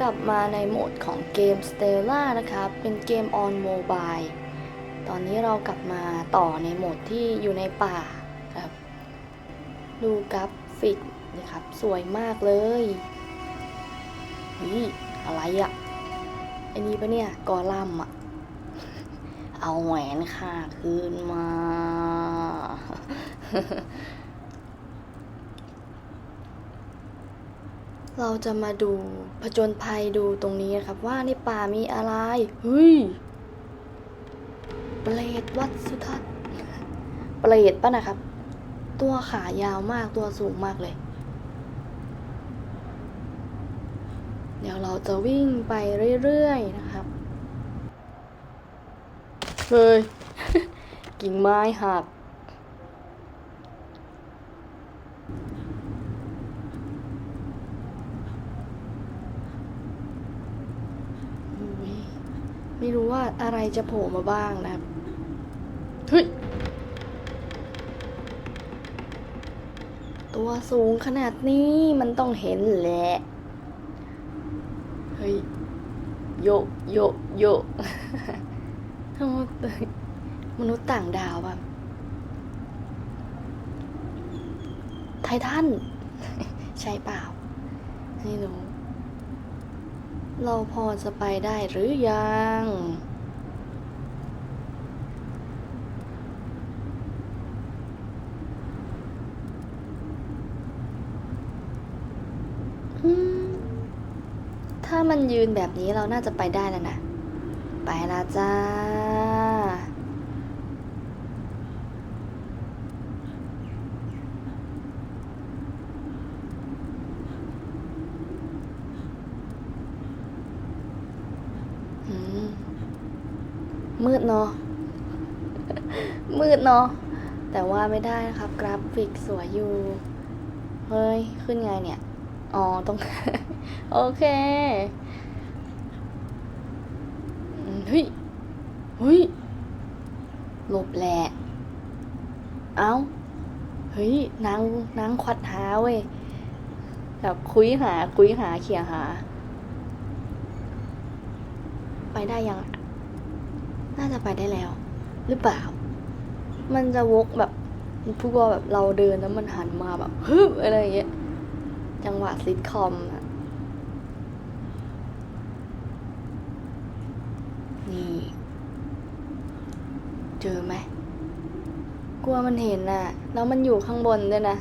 กลับมาในโหมดของเกม Stella นะครับเป็นเกม on mobile ตอนนี้เรากลับมาต่อในโหมดที่อยู่ในป่าครับ ดูกราฟิกนะครับ สวยมากเลยเฮ้ยอะไรอะไอ้นี่ปะเนี่ยกอลัมอะเอาแหวนค่ะคืนมา เราจะมาดูผจญภัยดูตรงนี้นะครับ ว่าในป่ามีอะไรเฮ้ยเปรตวัดสุทัศน์เปรตปะนะครับ ตัวขายาวมากตัวสูงมากเลย เดี๋ยวเราจะวิ่งไปเรื่อยๆนะครับเฮ้ยกิ่งไม้หัก อุ๊ยไม่ รู้ว่าอะไรจะโผล่มาบ้างนะครับเฮ้ยตัวสูงขนาดนี้มันต้องเห็นแหละ เฮ้ย โยะโยะโยะมนุษย์ต่างดาวแบบไททัน ใช่เปล่า ไม่รู้ เราพอจะไปได้หรือยัง ถ้ามันยืนแบบนี้เราน่าจะไปได้แล้วนะ ไปละจ้า อืม มืดเนาะ มืดเนาะ แต่ว่าไม่ได้นะครับ กราฟิกสวยอยู่ เฮ้ย ขึ้นไงเนี่ย อ๋อต้องโอเคเฮ้ยเฮ้ยหลบแหละ เอ้า เฮ้ย นาง นางควัดหาเว้ย แบบคุยหา คุยหา เขี่ยหา ไปได้ยัง น่าจะไปได้แล้ว หรือเปล่า มันจะวกแบบพูดว่าแบบเราเดินแล้วมันหันมาแบบฮึบอะไรอย่างเงี้ยจังหวะซิทคอมอะนี่ เจอไหมกลัวมันเห็นน่ะ แล้วมันอยู่ข้างบนด้วยนะ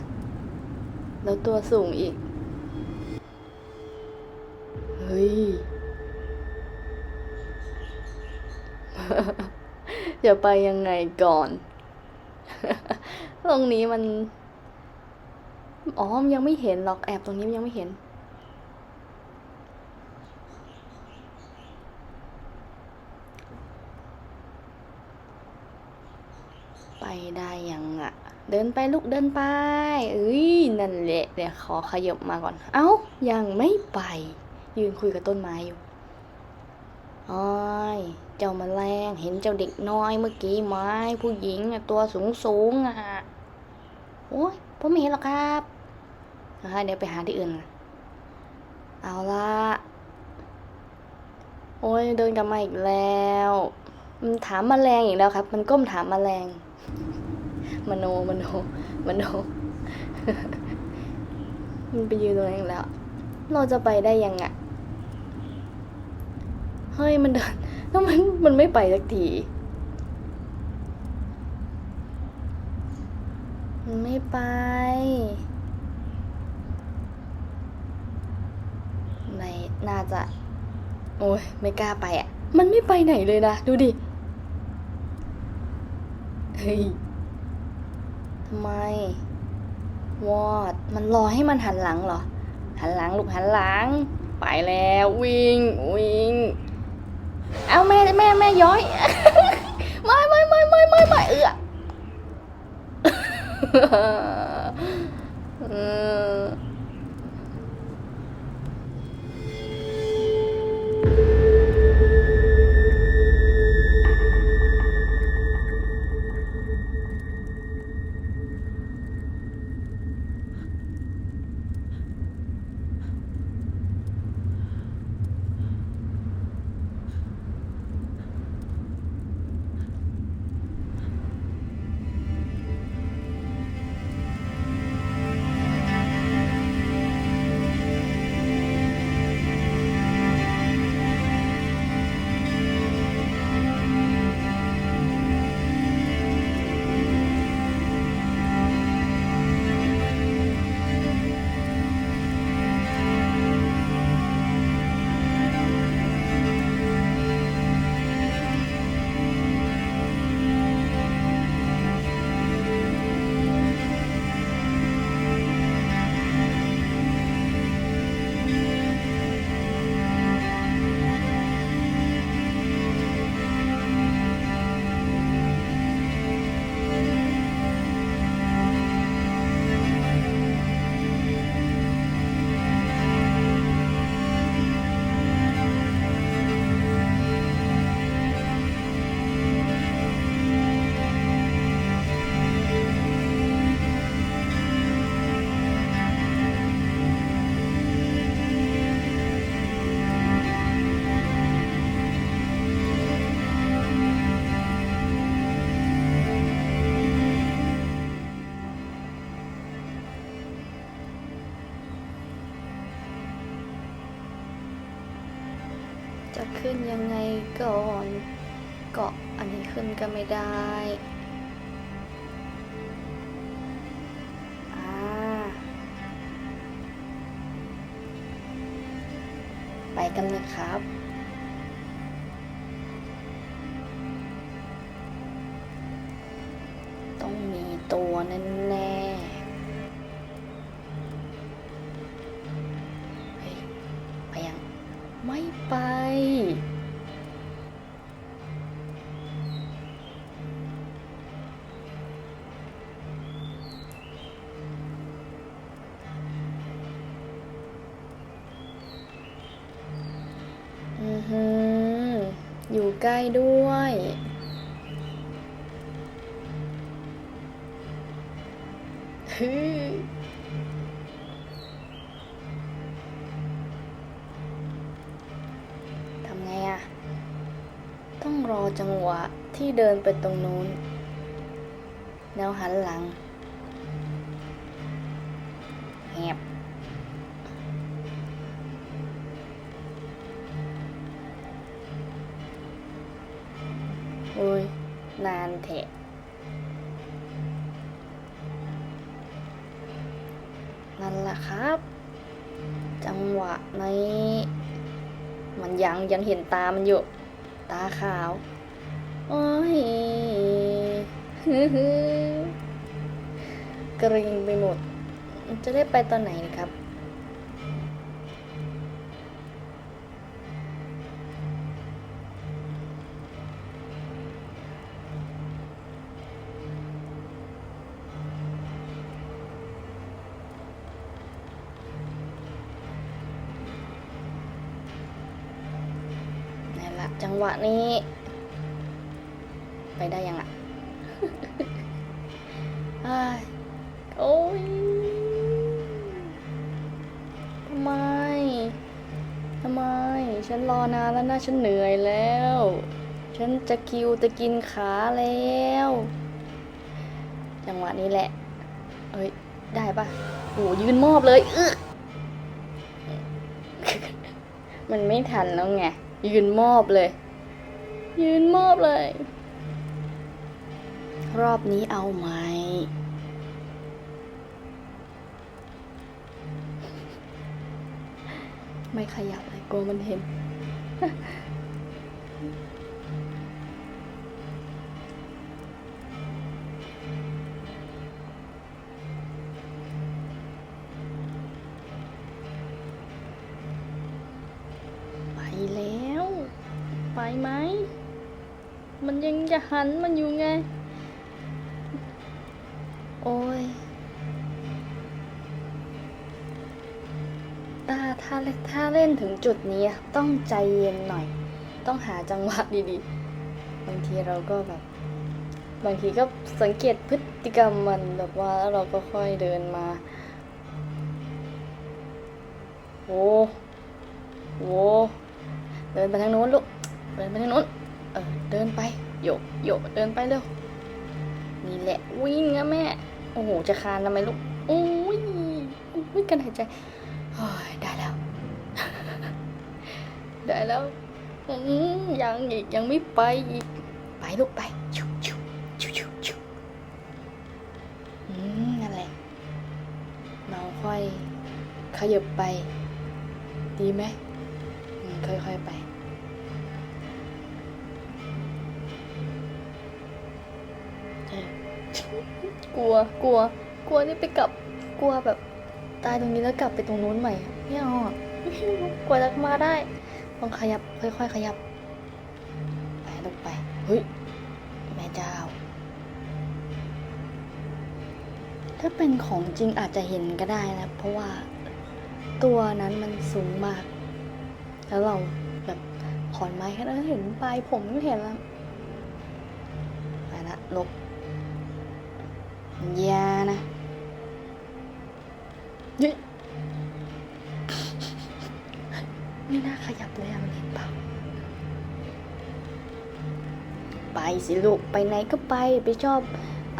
แล้วตัวสูงอีก เฮ้ย จะไปยังไงก่อน ตรงนี้มัน อ๋อ ยังไม่เห็นหรอกแอบตรงนี้ยังไม่เห็น ไปได้ยังอะเดินไปลูกเดินไปเอ้ยนั่นแหละเดี๋ยวขอขยบมาก่อน เอ้า ยังไม่ไป ยืนคุยกับต้นไม้อยู่ อ้อยเจ้าแมลงเห็นเจ้าเด็กน้อยเมื่อกี้ไหมผู้หญิงอะตัวสูงสูงๆอะโอ้ยผมไม่เห็นหรอกครับนะคะเดี๋ยวไปหาที่อื่น เอาละโอ้ยเดินกลับมาอีกแล้วมันถามแมลงอีกแล้วครับ มันก้มถามแมลงมโนมโนมโน มันไปยืนตรงนั้นแล้ว เราจะไปได้ยังไง เฮ้ยมันเดินแล้วมันมันไม่ไปสักทีมันไม่ไปในน่าจะ โอ้ยไม่กล้าไปอะ มันไม่ไปไหนเลยนะ ดูดิเฮ้ยทำไม วอด มันรอให้มันหันหลังเหรอ หันหลังลูกหันหลัง ไปแล้ววิ่งวิ่ง เอาแม่แม่แม่ย้อยไม่ไม่ไม่ไม่ไม่ไม่เอือ จะขึ้นยังไงก่อน เกาะอันนี้ขึ้นก็ไม่ได้อ่าไปกันเลยครับ อือหืออยู่ใกล้ด้วย ฮึทำไงอะต้องรอจังหวะที่เดินไปตรงนู้น แล้วหันหลัง แทะนั่นแหละครับ จังหวะนี้มันยังยังเห็นตามันอยู่ ตาขาว โอ้ยกระเรงไปหมด จะได้ไปตอนไหนนะครับ หวะนี้ ไปได้ยังอะอ้ายโอ้ยทำไม ทำไม ฉันรอนานแล้วนะฉันเหนื่อยแล้ว ฉันจะคิวจะกินขาแล้ว จังหวะนี้แหละ เอ้ย ได้ปะโหยืนมอบเลยอึกมันไม่ทันแล้วไง ยืนมอบเลย ยืนมอบเลย รอบนี้เอาไหม ไม่ขยับเลยกลัวมันเห็น ไปแล้ว ไปไหม มันยังจะหันมันอยู่ไง โอ้ยถ้าถ้าถ้าเล่นถึงจุดนี้ต้องใจเย็นหน่อย ต้องหาจังหวะดีๆ บางทีเราก็แบบ บางทีก็สังเกตพฤติกรรมมันแบบว่าแล้วเราก็ค่อยเดินมา โอ้โหเดินไปทางโน้นลูก เดินไปทางโน้น เออเดินไปโยกโยกเดินไปเร็วนี่แหละวิ่งนะแม่ โอ้โหจะคานทำไมลูกโอ้ยวิ่งกันหายใจโอ้ยได้แล้ว ได้แล้วยังอีกยังไม่ไปอีกไปลูกไปชุบชุบชุบชุบชุบอืมนั่นแหละเราค่อยขยับไป ดีไหมอืมค่อยๆไป กลัว กลัว กลัวนี่ไปกลับ กลัวแบบ ตายตรงนี้แล้วกลับไปตรงนู้นใหม่ไม่เอาอะกว่าจะมาได้ต้องขยับ ค่อยๆขยับไปลงไป เฮ้ย แม่เจ้า ถ้าเป็นของจริงอาจจะเห็นก็ได้นะ เพราะว่าตัวนั้นมันสูงมาก แล้วเราแบบขอนไม้แค่นั้นเห็นปลายผมก็เห็นแล้วไปละลบ ยานะเฮ้ยไม่น่าขยับเลยอะมันเห็นเปล่าไปสิลูก ไปไหนก็ไป ไปชอบ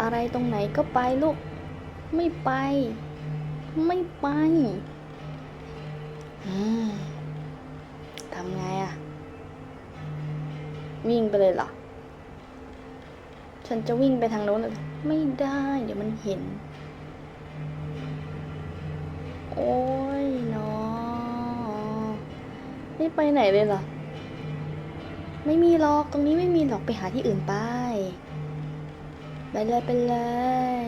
อะไรตรงไหนก็ไปลูก ไม่ไป ไม่ไปอืมทำไงอะวิ่งไปเลยเหรอ ฉันจะวิ่งไปทางโน้นเลย ไม่ได้ เดี๋ยวมันเห็น โอ้ยเนาะไม่ไปไหนเลยเหรอ ไม่มีหรอกตรงนี้ไม่มีหรอกไปหาที่อื่นไป ไปเลยไปเลย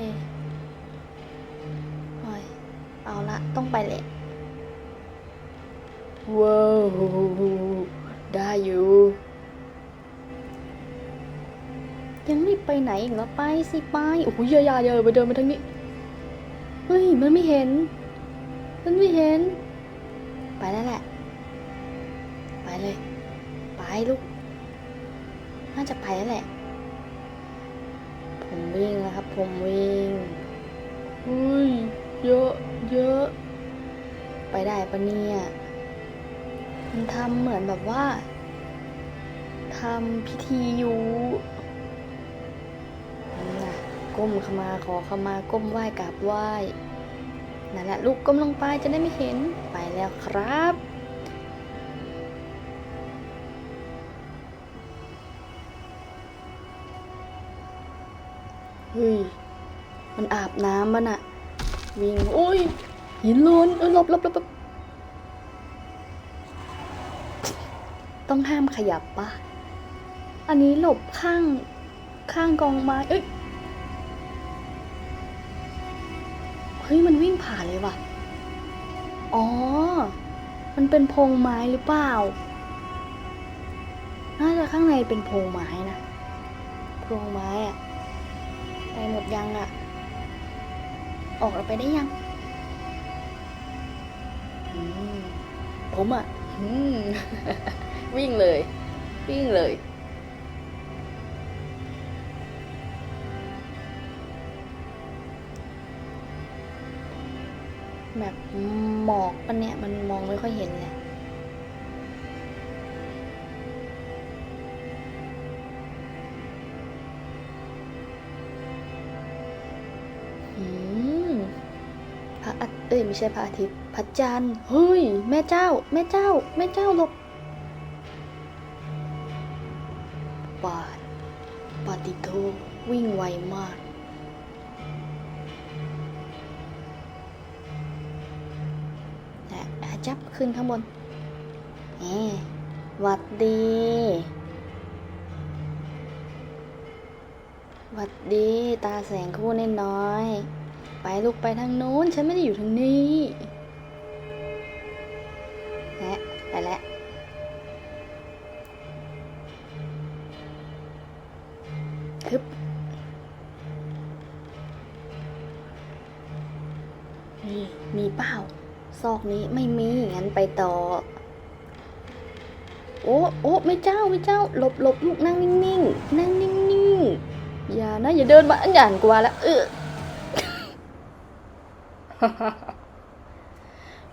โอ้ยเอาละต้องไปแหละว้าวได้อยู่ ยังไม่ไปไหนอีกเหรอไปสิไปโอ้โหอย่าอย่าอย่าไปเดินไปทางนี้เฮ้ยมันไม่เห็น มันไม่เห็น ไปแล้วแหละ ไปเลย ไปลูก น่าจะไปแล้วแหละ ผมวิ่งแล้วครับ ผมวิ่งเฮ้ยเยอะเยอะไปได้ปะเนี่ยมันทำเหมือนแบบว่าทำพิธีอยู่ ก้มเข้ามาขอเข้ามาก้มไหว้กราบไหว้นั่นแหละลูกก้มลงไปจะได้ไม่เห็นไปแล้วครับ เฮ้ย มันอาบน้ำมันอะวิ่งโอ้ยหินล้นเออลบลบลบหลบต้องห้ามขยับปะอันนี้หลบข้างข้างกองไม้เอ้ย ฮ้ยมันวิ่งผ่านเลยว่ะ อ๋อ มันเป็นโพรงไม้หรือเปล่า น่าจะข้างในเป็นโพรงไม้นะโพรงไม้อะไปหมดยังอะออกไปได้ยัง ผมอะวิ่งเลย วิ่งเลย หมอกปะเนี่ยมันมองไม่ค่อยเห็นเลยพระอาทิตย์เอ้ยไม่ใช่พระอาทิตย์พระจันทร์เฮ้ย แม่เจ้า แม่เจ้า แม่เจ้าหลบปาดปาติโทวิ่งไวมาก จับขึ้นข้างบนแหมหวัดดีหวัดดี ตาแสงคู่น้อย ไปลูกไปทางโน้น ฉันไม่ได้อยู่ทางนี้และไปแล้วคึบนี่มีเปล่าซอกนี้ไม่มี ไปต่อ โอ้โอ้ไม่เจ้าไม่เจ้า หลบหลบลูกนั่งนิ่งๆนั่งนิ่งๆอย่านะอย่าเดินมาอันหยานกว่าแล้วเออ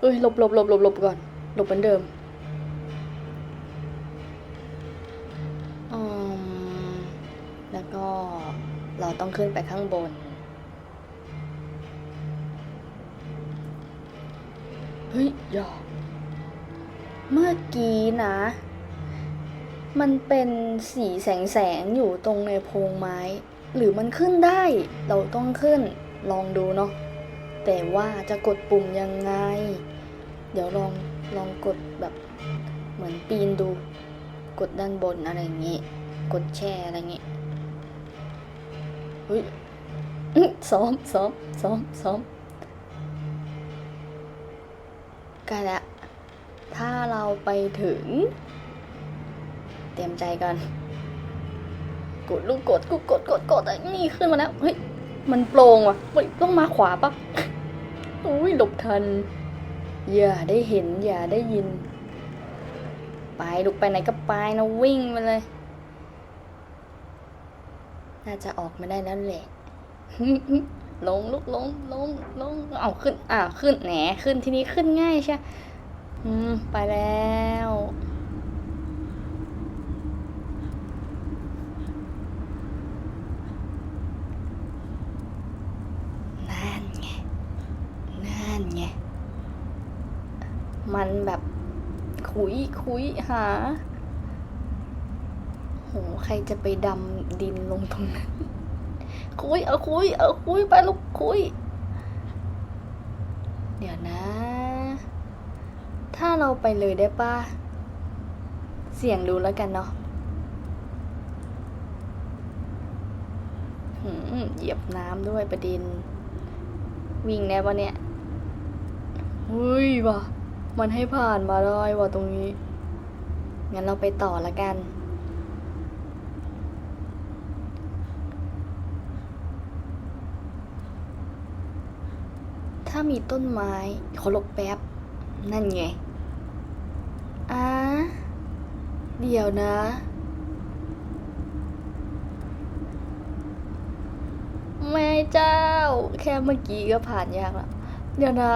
เอ้ยหลบหลบหลบหลบหลบก่อน หลบเหมือนเดิมอืมแล้วก็เราต้องขึ้นไปข้างบน เฮ้ย อย่า เมื่อกี้นะ มันเป็นสีแสงแสงๆอยู่ตรงในโพรงไม้ หรือมันขึ้นได้ เราต้องขึ้น ลองดูเนาะ แต่ว่าจะกดปุ่มยังไง เดี๋ยวลองลองกดแบบเหมือนปีนดู กดด้านบนอะไรอย่างงี้ กดแช่อะไรอย่างงี้เฮ้ยซ้อมซ้อมซ้อมซ้อมใกล้แล้ว ถ้าเราไปถึง เตรียมใจกัน กดลูกกดกูกดกดกดอ่นี่ขึ้นมาแล้วเฮ้ยมันโปร่งว่ะเฮ้ยต้องมาขวาปะอุ้ยหลบทัน อย่าได้เห็นอย่าได้ยิน ไปลูกไปไหนก็ไปนะวิ่งไปเลย น่าจะออกมาได้แล้วแหละลงลุกลงลงลงเอาขึ้นอ่าขึ้นแหนขึ้นทีนี้ขึ้นง่ายใช่ อืม ไปแล้ว นั่นไง นั่นไง มันแบบคุยคุยหาโหโห ใครจะไปดำดินลงตรงนั้น คุย เอาคุย เอาคุย ไปลูกคุย เดี๋ยวนะ ถ้าเราไปเลยได้ป่ะ เสี่ยงดูแล้วกันเนาะเหยียบน้ำด้วยประเด็น วิ่งแน่ปะเนี่ยเฮ้ยว่ะ มันให้ผ่านมาได้ว่ะตรงนี้ งั้นเราไปต่อละกัน ถ้ามีต้นไม้ขอหลบแป๊บ นั่นไง อ่าเดี๋ยวนะแม่เจ้า แค่เมื่อกี้ก็ผ่านยากแล้วเดี๋ยวนะ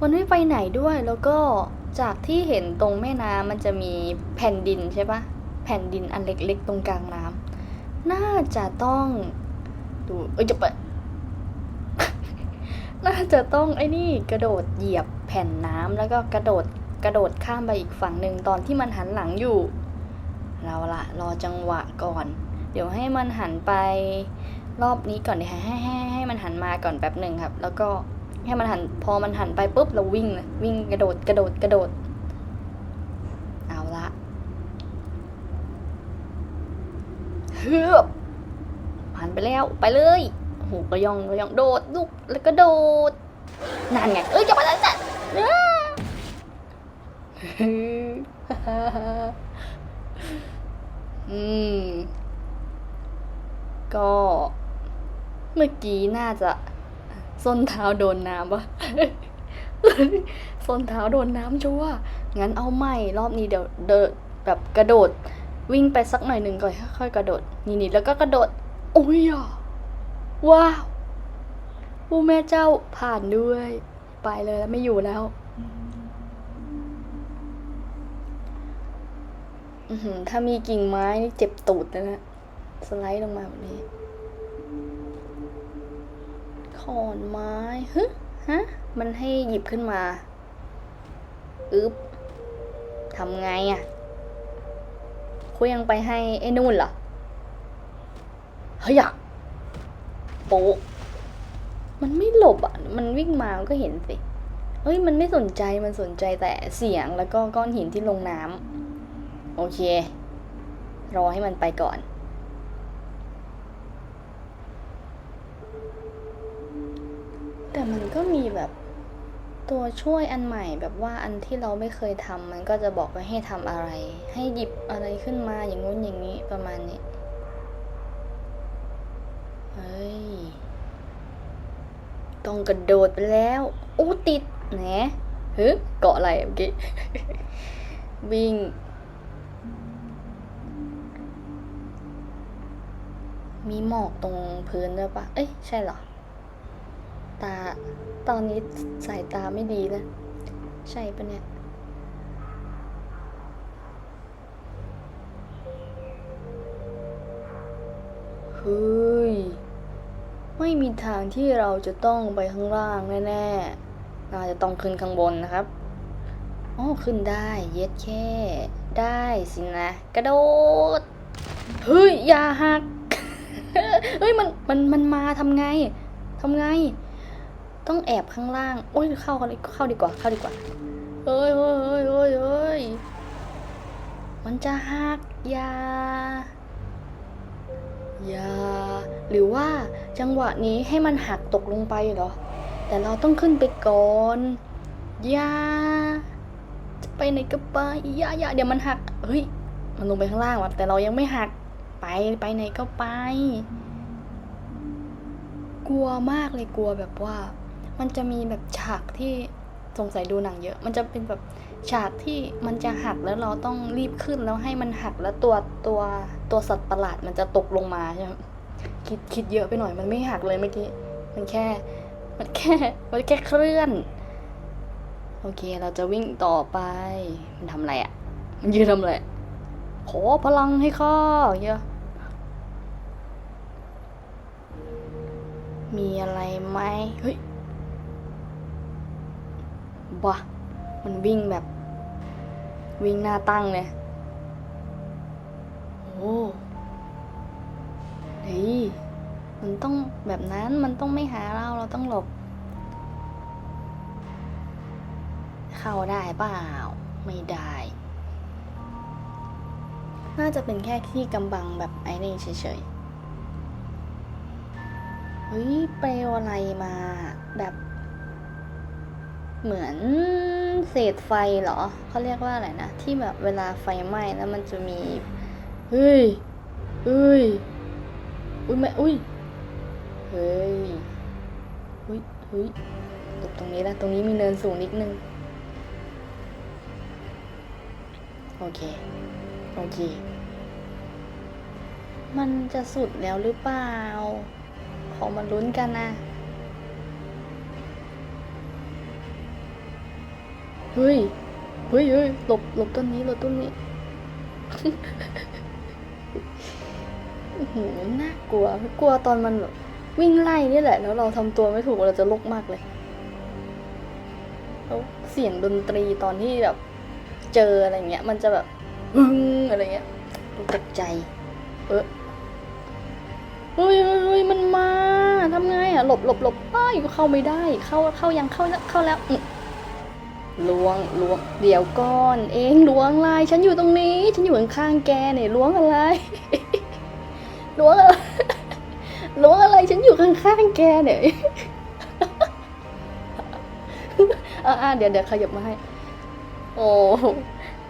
มันไม่ไปไหนด้วยแล้วก็จากที่เห็นตรงแม่น้ำมันจะมีแผ่นดินใช่ปะแผ่นดินอันเล็กๆ ตรงกลางน้ำน่าจะต้องดูเอ้ยจะไปน่าจะต้องไอ้นี่กระโดดเหยียบแผ่นน้ำแล้วก็กระโดด กระโดดข้ามไปอีกฝั่งหนึ่งตอนที่มันหันหลังอยู่ เราละรอจังหวะก่อน เดี๋ยวให้มันหันไปรอบนี้ก่อนเดี๋ยวให้ให้ให้ให้มันหันมาก่อนแป๊บหนึ่งครับ แล้วก็ให้มันหันพอมันหันไปปุ๊บเราวิ่งเลยวิ่งกระโดดกระโดดกระโดด เอาละเฮือบผ่านไปแล้วไปเลยโอ้โหกระยองกระยองโดดลุกแล้วก็โดดนั่นไงเอ้ยจะมาแล้วจ้ะ อืม ก็ เมื่อกี้น่าจะ ส้นเท้าโดนน้ำปะส้นเท้าโดนน้ำชัวงั้นเอาใหม่ รอบนี้เดี๋ยวเดินแบบกระโดด วิ่งไปสักหน่อยหนึ่งก่อนค่อยๆกระโดด นี่นี่แล้วก็กระโดดโอ้ยอะว้าวผู้แม่เจ้าผ่านด้วย ไปเลยแล้วไม่อยู่แล้ว ถ้ามีกิ่งไม้นี่เจ็บตูดเลยนะสไลด์ลงมาแบบนี้ ขอนไม้ฮึฮะ มันให้หยิบขึ้นมา อึ๊บทำไงอะ่ะคุยยังไปให้ไอ้นู่นเหรอ เฮ้ยอะโป๊ะมันไม่หลบอะ มันวิ่งมา มันก็เห็นสิ เฮ้ย มันไม่สนใจ มันสนใจแต่เสียงแล้วก็ก้อนหินที่ลงน้ำ โอเค รอให้มันไปก่อน แต่มันก็มีแบบตัวช่วยอันใหม่แบบว่าอันที่เราไม่เคยทำมันก็จะบอกว่าให้ทำอะไร ให้หยิบอะไรขึ้นมาอย่างงู้นอย่างนี้ประมาณนี้เฮ้ยต้องกระโดดไปแล้วอู้ติดแหนเฮ้ยเกาะอะไรเมื่อกี้ วิ่ง มีหมอกตรงพื้นด้วยปะเอ้ย ใช่เหรอ ตา ตอนนี้สายตาไม่ดีนะ ใช่ปะเนี่ย เฮ้ย ไม่มีทางที่เราจะต้องไปข้างล่างแน่ๆน่าจะต้องขึ้นข้างบนนะครับอ๋อขึ้นได้ เย็ดแค่ ได้สินะ กระโดด เฮ้ย อย่าหัก เฮ้ยมันมันมันมาทำไงทำไง ต้องแอบข้างล่าง โอ้ยเข้ากันเข้าดีกว่า เข้าดีกว่าเฮ้ยเฮ้ยเฮ้ยเฮ้ยเฮ้ยมันจะหักยายาหรือว่าจังหวะนี้ให้มันหักตกลงไปเหรอ แต่เราต้องขึ้นไปก่อนยาจะไปไหนก็ไปยายาเดี๋ยวมันหัก เฮ้ย มันลงไปข้างล่างว่ะแต่เรายังไม่หัก ไปไปไหนก็ไป กลัวมากเลยกลัวแบบว่า มันจะมีแบบฉากที่สงสัยดูหนังเยอะ มันจะเป็นแบบฉากที่มันจะหักแล้วเราต้องรีบขึ้นแล้วให้มันหักแล้วตัวตัวตัวสัตว์ประหลาดมันจะตกลงมาใช่ไหมคิดคิดเยอะไปหน่อยมันไม่หักเลยเมื่อกี้มันแค่ มันแค่มันแค่เคลื่อน โอเค เราจะวิ่งต่อไป มันทำอะไรอะ่ะ มันยืนทำอะไรขอพลังให้ข้าอย่าง มีอะไรไหมเฮ้ยบ้ามันวิ่งแบบ วิ่งหน้าตั้งเลยโอ้เฮ้ยมันต้องแบบนั้นมันต้องไม่หาเราเราต้องหลบ เข้าได้เปล่า ไม่ได้ น่าจะเป็นแค่ที่กำบังแบบไอ้นี่เฉยๆ เฮ้ยเปลวอะไรมาแบบ เหมือนเศษไฟเหรอเขาเรียกว่าอะไรนะ ที่แบบเวลาไฟไหม้แล้วมันจะมี เฮ้ยเฮ้ยอุ้ยแม่อุ้ยเฮ้ยเฮ้ยเฮ้ยหลบตรงนี้ละตรงนี้มีเนินสูงนิดนึงโอเค โอเค มันจะสุดแล้วหรือเปล่า ขอมาลุ้นกันนะ เฮ้ย เฮ้ยเฮ้ยหลบหลบต้นนี้หลบต้นนี้โอ้โหน่ากลัว กลัวตอนมันแบบวิ่งไล่นี่แหละ แล้วเราทำตัวไม่ถูกเราจะลกมากเลย แล้วเสียงดนตรีตอนที่แบบ เจออะไรเงี้ย มันจะแบบฮึงอะไรเงี้ยตกใจ เออ เฮ้ยเฮ้ยมันมาทำไงอะหลบหลบหลบป้ายเข้าไม่ได้ เข้าเข้ายังเข้าเข้าแล้วล้วงล้วงเดี๋ยวก่อน เองล้วงอะไรฉันอยู่ตรงนี้ ฉันอยู่ข้างๆแกเนี่ยล้วงอะไรล้วงอะไรล้วงอะไรฉันอยู่ข้างๆแกเนี่ยอ่าเดี๋ยวเดี๋ยวขยับมาให้ โอ้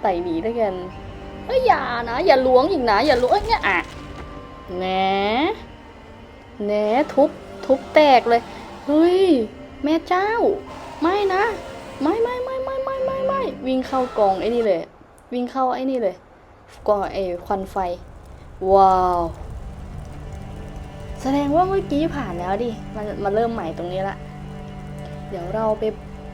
ไต่หนีด้วยกันเอ้ยอย่านะ อย่าล้วงอีกนะ อย่าล้วงเนี่ยอะแหนแหนทุบ ทุบแตกเลย เฮ้ย แม่เจ้า ไม่นะ ไม่ไม่ไม่ไม่ไม่ไม่ไม่วิ่งเข้ากองไอ้นี่เลย วิ่งเข้าไอ้นี่เลยกองไอ้ควันไฟ ว้าว แสดงว่าเมื่อกี้ผ่านแล้วดิ มันมาเริ่มใหม่ตรงนี้ละ เดี๋ยวเราไป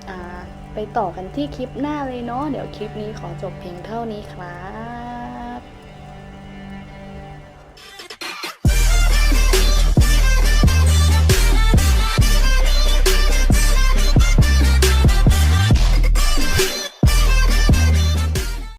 อ่าไปต่อกันที่คลิปหน้าเลยเนาะ เดี๋ยวคลิปนี้ขอจบเพียงเท่านี้ครับ